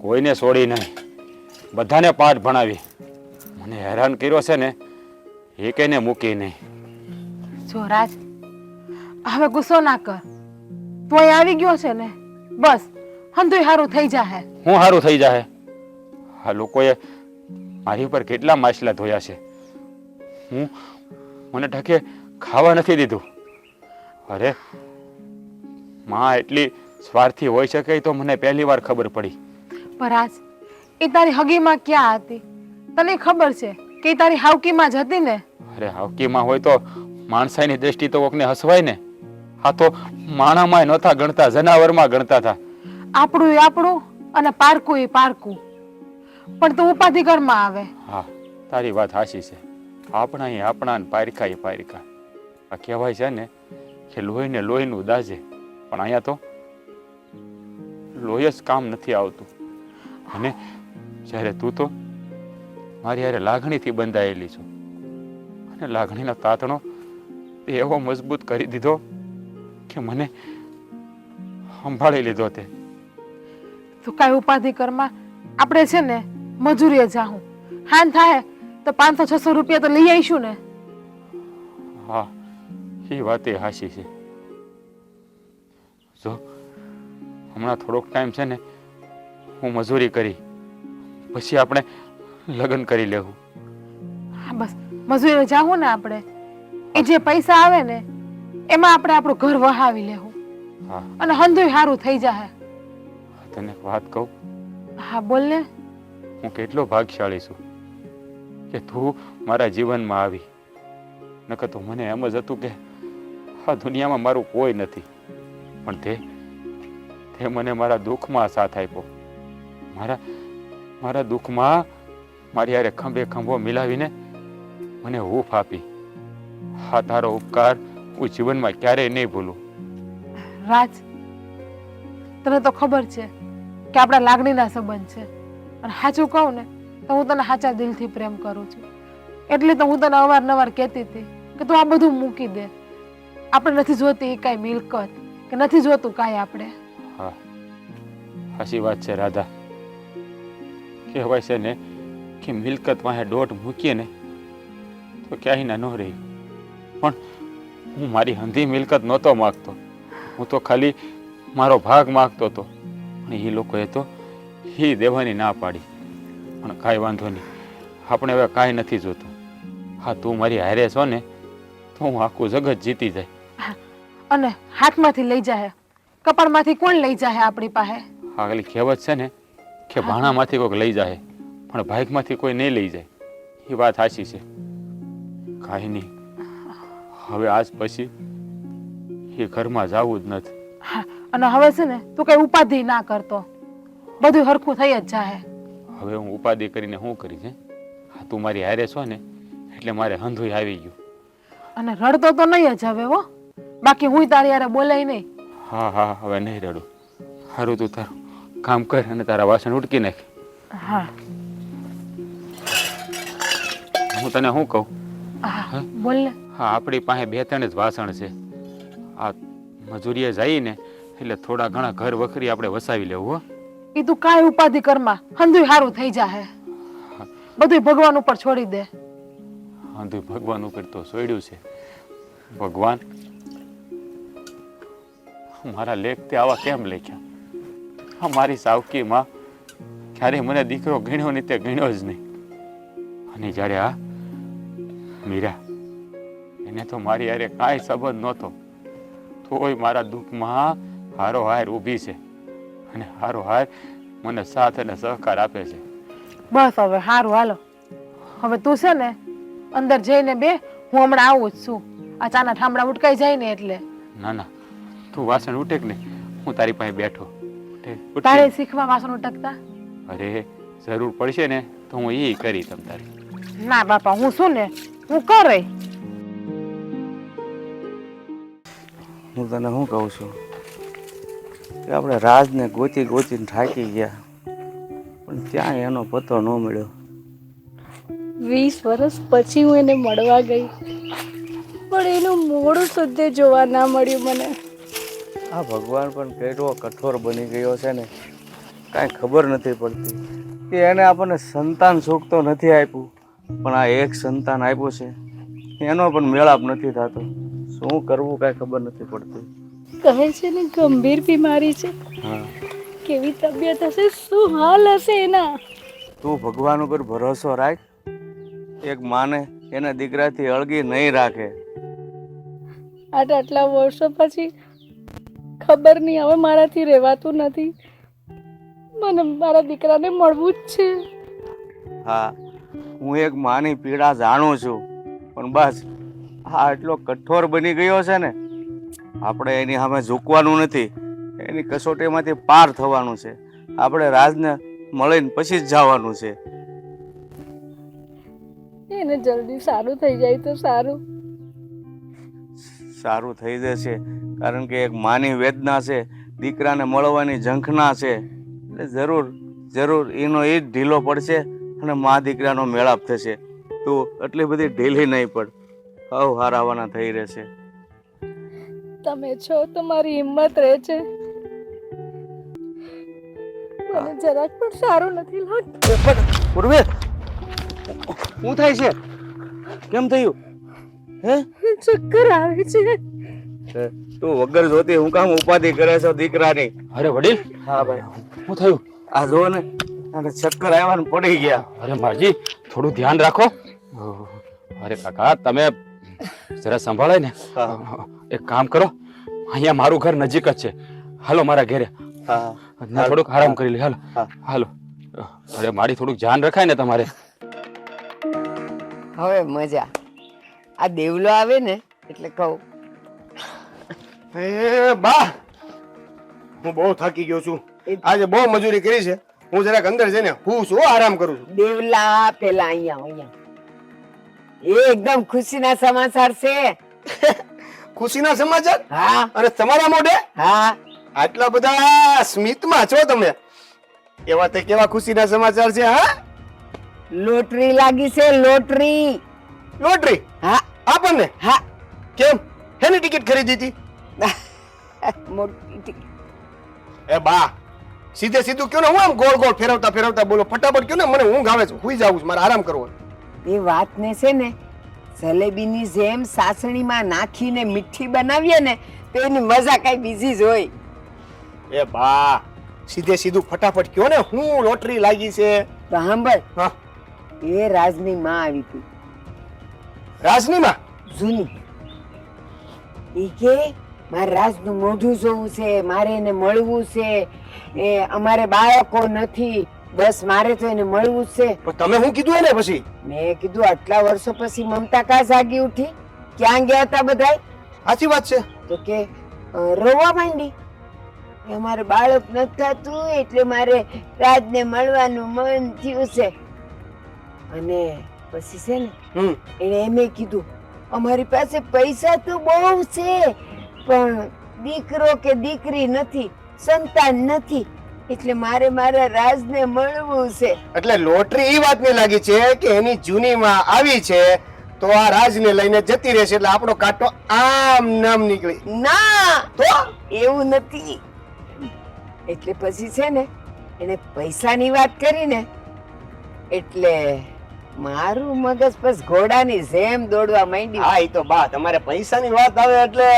કોઈને છોડી નહીં. બધાને પાઠ ભણાવી. મને હેરાન કર્યો છે ને એ કઈને મૂકી નહીં. જો હવે ગુસ્સો ના કર. તું અહીં આવી ગયો છે ને બસ હંધુય સારું થઈ જાહે. હું સારું થઈ જાહે? આ લોકોએ મારી ઉપર કેટલા માછલા ધોયા છે? હું મને ઢકે ખાવા નથી દીધું. અરે માં એટલી સ્વાર્થી હોઈ શકે તો મને પહેલી વાર ખબર પડી. પણ રાજ એ તારી હગીમાં ક્યાં હતી? તને ખબર છે કે એ તારી હાવકીમાં જ હતી ને? અરે હાવકીમાં હોય તો માણસાઈની દ્રષ્ટિ તો કોકને હસવાય ને. આ તો માણામાં નહોતા ગણતા જનાવરમાં ગણતા હતા. આપણું એ આપણું અને પારકું એ પારકું. પણ તું ઉપાધિ ઘરમાં આવે. હા તારી વાત હાચી છે. આપણા એ આપણા ને પારખા એ પારખા આ કહેવાય છે ને કે લોહીને લોહીનું દાજે. પણ અહીંયા તો લોહી જ કામ નથી આવતું. અને જ્યારે તું તો મારી હારે લાગણીથી બંધાયેલી છો અને લાગણીનો તાતણો એવો મજબૂત કરી દીધો કે મને સંભાળી લીધો તે. તો કાંઈ ઉપાધિ કરમાં આપણે છે ને મજૂરીએ જાઉં હાન થાય તો પાંચસો છસો રૂપિયા તો લઈ આવીશું ને. હા એ વાત એ હાસી છે. જો હમણાં થોડોક ટાઈમ છે ને હું મજૂરી કરી પછી આપણે લગ્ન કરી લેવું. હા બસ. મજૂરી જાવું ને આપણે. એ જે પૈસા આવે ને એમાં આપણે આપણું ઘર વહાવી લેવું હા. અને હંધુય સારું થઈ જાય તને એક વાત કહું? હા બોલ ને. હું કેટલો ભાગ્યશાળી છું કે તું મારા જીવનમાં આવી. નકર તો મને એમ જ હતું કે આ દુનિયામાં મારું કોઈ નથી. પણ તે તે મને મારા દુઃખમાં સાથ આપ્યો. મારા મારા દુઃખમાં મારી યારે ખંભે ખંભો મિલાવીને મને હૂફ આપી. હા તારો ઉપકાર હું જીવનમાં ક્યારેય નહીં ભૂલું. રાજ તને તો ખબર છે કે આપણા લાગણીના સંબંધ છે. અને સાચું કહું ને તો હું તને સાચા દિલથી પ્રેમ કરું છું. એટલે તો હું તને અવારનવાર કહેતી હતી કે તું આ બધું મૂકી દે. આપણે નથી જોતી એ કાંઈ મિલકત કે નથી જોતું કાંઈ આપણે. હા સાચી વાત છે રાધા. કહેવાય છે ને કે મિલકત વાહે દોઢ મૂકીએ ને તો ક્યાંય ના ન રહી. પણ હું મારી હંધી મિલકત નહોતો માગતો. હું તો ખાલી મારો ભાગ માગતો હતો. પણ એ લોકોએ તો એ દેવાની ના પાડી. પણ કાંઈ વાંધો નહીં. આપણે હવે કાંઈ નથી જોતું. હા તું મારી હારે છો ને તો હું આખું જગત જીતી જાય. અને હાથમાંથી લઈ જાય કપાળમાંથી કોણ લઈ જાય આપણી પાસે? હા પેલી કહેવત છે ને કે ભાણામાંથી કોઈક લઈ જાય પણ બાઇકમાંથી કોઈ નહીં લઈ જાય. એ વાત સાચી છે. કાંઈ નહીં. હવે આજ પછી એ ઘરમાં જવું જ નથી. અને હવે છે ને તું કઈ ઉપાધિ ના કરતો. બધું હરખું થઈ જ જાય હવે હું ઉપાધિ કરીને શું કરીશ હે? હા તું મારી હારે છો ને એટલે મારે હંધુય આવી ગયું. અને રડતો તો નહીં જ હવે હો. બાકી હું તારી યારે બોલાય નહીં. હા હા હવે નહીં રડું. સારું તું તારું. કામ કર અને તારા વાસણ ઉટકી નાખ. હા. હું તને શું કહું? હા બોલ ને. હા આપણી પાસે બે ત્રણ જ વાસણ છે. આ મજૂરીએ જઈને એટલે થોડા ઘણા ઘર વખરી આપણે વસાવી લેવું હો. એ તું કાંઈ ઉપાધિ કરમાં હંધુય સારું થઈ જાય બધું ભગવાન ઉપર છોડી દે. આંધું ભગવાન ઉપર તો છોડ્યું છે. ભગવાન મારા લેખ તે આવા કેમ લખ્યા? આ મારી સાવકીમાં ક્યારે મને દીકરો ગણ્યો નહીં તે ગણ્યો જ નહીં. અને જ્યારે આ મીરા એને તો મારી હારે કાંઈ સંબંધ નહોતો તોય મારા દુઃખમાં હારો હાર ઊભી છે અને હારો હાર મને સાથ અને સહકાર આપે છે. બસ હવે સારું હાલો. હવે તું છે ને અંદર જઈને બે હું હમણાં આવું જ છું. આ ચાના ઠામડા ઉટકાઈ જાય ને એટલે. ના ના તું વાસણ ઉટેક ને હું તારી પાસે બેઠો. ઉઠે. તારે શીખવા વાસણ ઉટકતા અરે જરૂર પડશે ને તો હું એ કરી તમ તારે ના બાપા હું શું ને? હું કરે હું તને શું કહું છું? કે આપણે રાજને ગોતી ગોતીને થાકી ગયા પણ ત્યાં એનો પતો ન મળ્યો. વીસ વર્ષ પછી હું એને મળવા ગઈ. પણ એનું મોડું સુધી જોવા ના મળ્યું મને. આ ભગવાન પણ કેટલો કઠોર બની ગયો છે ને કાંઈ ખબર નથી પડતી કે એને આપણને સંતાન સુખ તો નથી આપ્યું પણ આ એક સંતાન આપ્યું છે. એનો પણ મેળાપ નથી થતો. શું કરવું કાંઈ ખબર નથી પડતી. કહે છે ને ગંભીર બીમારી છે. હા. કેવી તબિયત હશે શું હાલ હશે એના? તું ભગવાન ઉપર ભરોસો રાખ. એક માને એના દીકરાથી અળગી નહીં રાખે. આટલા આટલા વર્ષો પછી ખબર નહીં હવે મારાથી રહેવાતું નથી. મને મારા દીકરાને મળવું જ છે. હા હું એક માની પીડા જાણું છું પણ બસ આ એટલો કઠોર બની ગયો છે ને આપણે એની સામે ઝૂકવાનું નથી એની કસોટીમાંથી પાર થવાનું છે. આપણે રાજને મળીને પછી જ જવાનું છે. એને જલ્દી સારું થઈ જાય તો સારું. સારું થઈ જશે. કારણ કે એક માની વેદના છે દીકરાને મળવાની ઝંખના છે. એટલે જરૂર જરૂર એનો એ જ ઢીલો પડશે અને મા દીકરાનો મેળાપ થશે. તો એટલી બધી ઢીલી નહીં પડ. હવ હારાવાના થઈ રહેશે. તમે છો તો મારી હિંમત રહે છે મને જરાક પણ સારું નથી લાગતું. પૂર્વે શું થાય છે? કેમ થયું? હે? ચક્કર આવે છે. તું વગર જોતી હું કામ ઉપાધિ કરે છો દીકરાની? અરે વડીલ હા ભાઈ. શું થયું? આ જો ને આને ચક્કર આવ્યા ને પડી ગયા. અરે માજી થોડું ધ્યાન રાખો. અરે કાકા તમે જરા સંભાળાય ને. એક કામ કરો અહીંયા મારું ઘર નજીક જ છે. હાલો મારા ઘરે. હા. થોડુંક આરામ કરી લે હાલો. હાલો. અરે મારી થોડુંક ધ્યાન રખાય ને તમારે. હવે મજા. આ દેવલો આવે ને એટલે કહું. એ બા! હું બહુ થાકી ગયો છું. આજે બહુ મજૂરી કરી છે. હું જરાક અંદર જઈને હું છું આરામ કરું છું. દેવલા પેલા અહીંયા અહીંયા. એ એકદમ ખુશીના સમાચાર છે. ખુશીના સમાચાર? હા. અને તમારા મોઢે? હા. આટલા બધા સ્મિતમાં છો તમે. એવા તે કેવા ખુશીના સમાચાર છે હા? લોટરી લાગી છે લોટરી. લોટરી? હા. આપણને? હા. કેમ? હેની ટિકિટ ખરીદી હતી? મોટી એ બા સીધે સીધું કયો ને હું આમ ગોળ ગોળ ફેરવતા ફેરવતા બોલો ફટાફટ કયો ને મને ઊંઘ આવે છે હુઈ જાવું છું મારે આરામ કરવો. એ વાતને છે ને જલેબીની જેમ સાસણીમાં નાખીને મીઠી બનાવીએ ને તો એની મજા કઈ બીજી જ હોય. એ બા સીધે સીધું ફટાફટ કયો ને હું લોટરી લાગી છે. સાંભળ હા. એ રાજની માં આવી હતી. રાજનીમાં? જૂની. એ કે મારે રાજનું મોઢું જોવું છે મારે એને મળવું છે. એ અમારે બાળકો નથી. બસ મારે તો એને મળવું જ છે. પણ તમે શું કીધું એને પછી? મેં કીધું આટલા વર્ષો પછી મમતા કા જાગી ઉઠી? ક્યાં ગયા હતા બધાય? સાચી વાત છે. તો કે "અ, રોવા માંડી. અમારે બાળક નથી થતું એટલે મારે રાજને મળવાનું મન થયું છે. અને પછી છે ને એણે એમે કીધું અમારી પાસે પૈસા તો બહુ છે પણ દીકરો કે દીકરી નથી સંતાન નથી એટલે મારે મારા રાજને મળવું છે. એટલે લોટરી એ વાતને લાગી છે કે એની જૂની માં આવી છે તો આ રાજને લઈને જતી રહેશે એટલે આપણો કાંટો આમ નામ નીકળી. ના! તો? એવું નથી. એટલે પછી છે ને એને પૈસાની વાત કરીને એટલે મારું મગજ બસ ઘોડાની જેમ દોડવા માંડ્યું. હા એ તો બા તમારે પૈસાની વાત આવે એટલે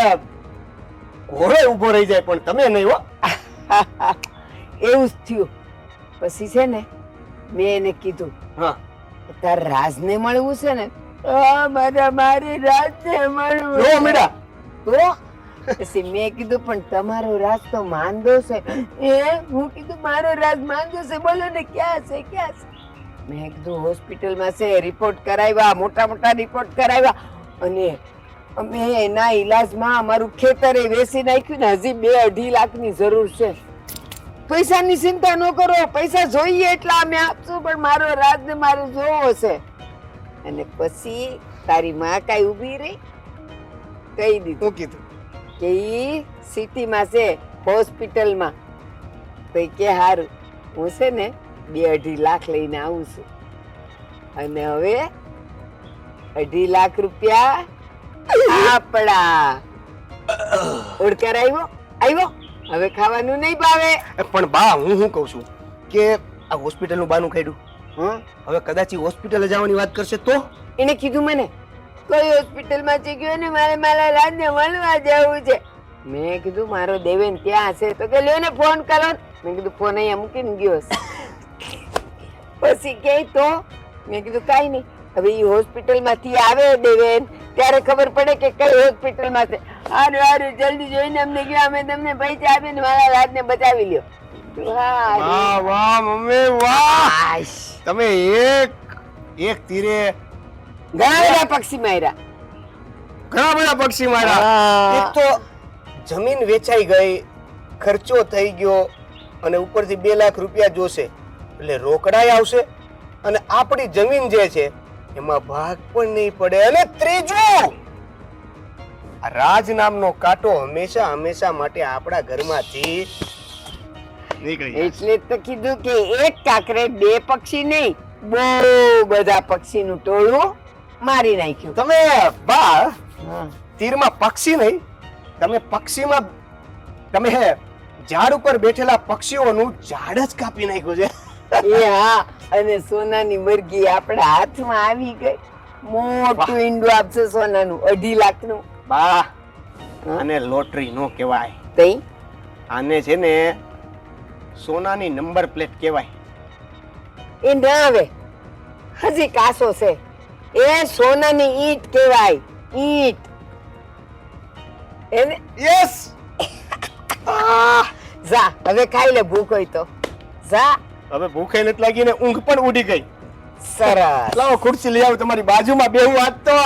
ઘોડે ઊભો રહી જાય પણ તમે નહીં હો. એવું જ થયું. પછી છે ને મેં એને કીધું હા. તાર રાજને મળવું છે ને? "હા, મારા મારી રાજને મળવું જો મેડા. તો? પછી મેં કીધું પણ તમારો રાજ તો માંદો છે. એ હું કીધું મારો રાજ માંદો છે. બોલો ને ક્યાં છે ક્યાં છે? મેં કીધું હોસ્પિટલમાં છે રિપોર્ટ કરાવ્યા મોટા મોટા રિપોર્ટ કરાવ્યા. અને અમે એના ઈલાજમાં અમારું ખેતરે વેસી નાખ્યું ને હજી બે અઢી લાખની જરૂર છે. પૈસાની ચિંતા ન કરો પૈસા જોઈએ એટલા અમે આપશું પણ મારો રાજ ને મારે જોવો છે. અને પછી તારી માં કાંઈ ઊભી રહી? કહી દીધું. શું કીધું? કે ઈ સિટીમાં છે હોસ્પિટલમાં. તો કે હારું. હું છે ને બે અઢી લાખ લઈને આવું છું. અને હવે અઢી લાખ રૂપિયા આપણા ઓળકાર આવ્યો? આવ્યો? હવે ખાવાનું નહીં ભાવે. પણ બા હું શું કહું છું કે આ હોસ્પિટલનું બાનું કાઢ્યું? હવે કદાચ હોસ્પિટલ જવાની વાત કરશે તો? એને કીધું મને કોઈ હોસ્પિટલમાં છે ગયો ને મારે મારા રાજને મળવા જવું છે. મેં કીધું મારો દેવેન ક્યાં છે તો કે લ્યો ને ફોન કરો. મેં કીધું ફોન અહીંયા મૂકીને ગયો છે પછી કે તો? મેં કીધું કાંઈ નહીં. હવે એ હોસ્પિટલમાંથી આવે દેવેન. ત્યારે ખબર પડે કે કઈ હોસ્પિટલમાં છે હારું હારું જલ્દી જોઈને અમને ગયા અમે તમને પૈસા આપીને મારા રાજને બચાવી લ્યો. વાહ વાહ મમ્મી વાહ! તમે એક એક તીરે ઘણા બધા પક્ષી માર્યા. ઘણા બધા પક્ષી માર્યા. એક તો જમીન વેચાઈ ગઈ ખર્ચો થઈ ગયો અને ઉપરથી બે લાખ રૂપિયા જોશે. એટલે રોકડાય આવશે અને આપણી જમીન જે છે એમાં ભાગ પણ નહીં પડે. અને ત્રીજું આ રાજ નામનો કાંટો હંમેશા હંમેશા માટે આપણા ઘરમાંથી નીકળી એટલે તો કીધું કે એક કાંકરે બે પક્ષી નહીં બહુ બધા પક્ષીનું ટોળું મારી નાખ્યું. તમે બા તીરમાં પક્ષી નહીં તમે પક્ષીમાં તમે હે ઝાડ ઉપર બેઠેલા પક્ષીઓનું ઝાડ જ કાપી નાખ્યું છે. એ હા અને સોનાની મરઘી આપણા હાથમાં આવી ગઈ. મોટું ઈંડું આપશે સોનાનું અઢી લાખનું. બા અને લોટરી નો કહેવાય. તઈ? આને છે ને સોનાની નંબર પ્લેટ કહેવાય. એ ના આવે. હજી કાસો છે. એ સોનાની ઈંટ કહેવાય. ઈંટ. એને યસ જા હવે ખાઈ લે ભૂખ હોય તો. જા. હવે ભૂખે નથી લાગી ને ઊંઘ પણ ઉડી ગઈ. સરસ. લાવો ખુરશી લઈ આવો તમારી બાજુમાં બેહું આજ તો.